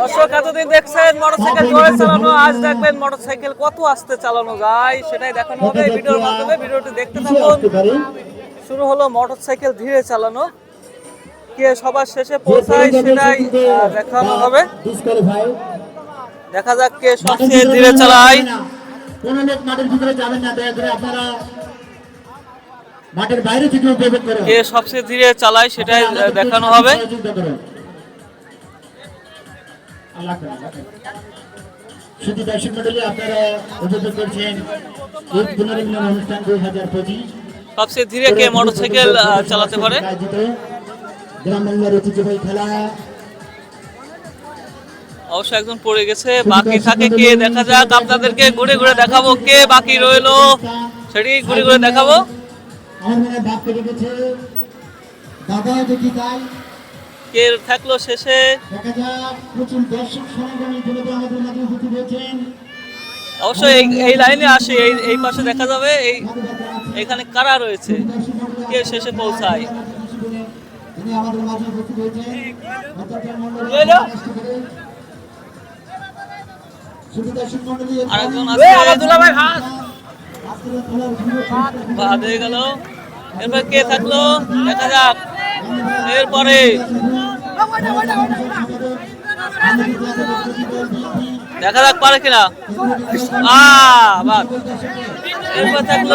দর্শক এতদিন দেখছেন মোটরসাইকেল জোরে চালানো? আজ দেখবেন মোটরসাইকেল কত আস্তে চালানো যায় সেটাই দেখানো হবে ভিডিওর মাধ্যমে। ভিডিওটি দেখতে থাকুন। শুরু হলো মোটরসাইকেল ধীরে চালানো। কে সবার শেষে পৌঁছায় সেটাই দেখানো হবে। দেখা যাক কে সবচেয়ে ধীরে চালায়। কোন লোক মাঠের ভিতরে যাবেন না দয়া করে আপনারা মাঠের বাইরে থেকে উপভোগ করুন কে সবচেয়ে ধীরে চালায় সেটাই দেখানো হবে। শুধু দর্শক মন্ডলী আপনারা উপভোগ করছেন ঈদ পুনর্মিলন অনুষ্ঠান দুই হাজার পঁচিশ। সবচেয়ে ধীরে কে মোটরসাইকেল চালাতে পারে? গ্রাম বাংলার ঐতিহ্যবাহী খেলা। অবশ্য একজন পড়ে গেছে বাকি থাকে কে? দেখা যাক আপনাদেরকে ঘুরে ঘুরে দেখাবো কে বাকি রইল। সেটি ঘুরে ঘুরে দেখাবো। আমার মনে ভাগ কেটে গেছে। দাদা দেখি তাই। কে থাকল শেষে। দেখা যাক প্রচুর দর্শক সমাগম ইতিমধ্যে আমাদের মাঝে উপস্থিত হয়েছেন। অবশ্য এই লাইনে আসে এই এই পাশে দেখা যাবে এই এখানে কারা রয়েছে কে শেষে পৌঁছায়। আরেকজন আজকের বাদ হয়ে গেল। এরপর কে থাকল? দেখা যাক। এরপরে দেখা যাক পারে কিনা। থাকল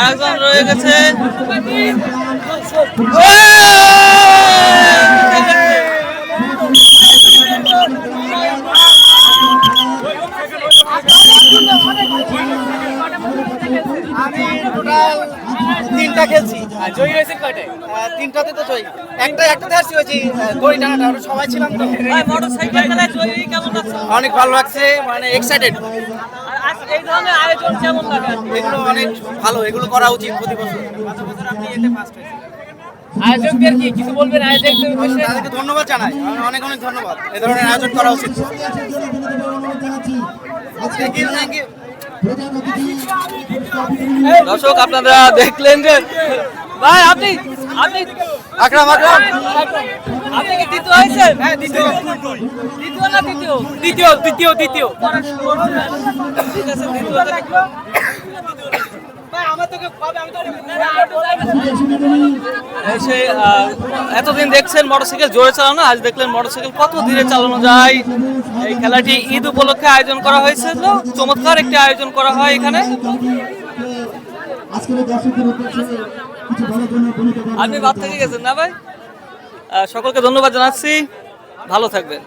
আরেকজন রয়ে গেছে। আমি তিনটা খেলছি। আর জয়ী হয়েছে কয়টায়? তিনটাতে তো জয়ী। একটা একটাতে হয়েছি দড়ি টানাটা আমরা সবাই ছিলাম তো। মোটরসাইকেল খেলায় জয়ী কেমন লাগছে? অনেক ভালো লাগছে মানে এক্সাইটেড আর এই ধরনের আয়োজন কেমন লাগে? এগুলো অনেক ভালো এগুলো করা উচিত প্রতি বছর। আপনি এতে ফার্স্ট আয়োজকদের কি কিছু বলবেন? আয়োজকদের তাদেরকে ধন্যবাদ জানাই। অনেক অনেক ধন্যবাদ। এই ধরনের আয়োজন করা উচিত। ইউ থ্যাংক ইউ দর্শক, আপনারা দেখলেন যে ভাই, আপনি আপনি আকরাম আকরাম। আপনি কি দ্বিতীয় হয়েছেন? হ্যাঁ দ্বিতীয়। দ্বিতীয় না তৃতীয়? দ্বিতীয় দ্বিতীয় দ্বিতীয়। ঠিক আছে, দ্বিতীয় এতদিন দেখছেন মোটরসাইকেল জোরে চালানো, আজ দেখলেন মোটরসাইকেল কত ধীরে চালানো যায়। এই খেলাটি ঈদ উপলক্ষে আয়োজন করা হয়েছিল চমৎকার একটি আয়োজন করা হয় এখানে। আজকের দর্শকদের উদ্দেশ্যে কিছু বলার জন্য আপনি বাদ থেকে গেছেন না ভাই? সকলকে ধন্যবাদ জানাচ্ছি। ভালো থাকবেন।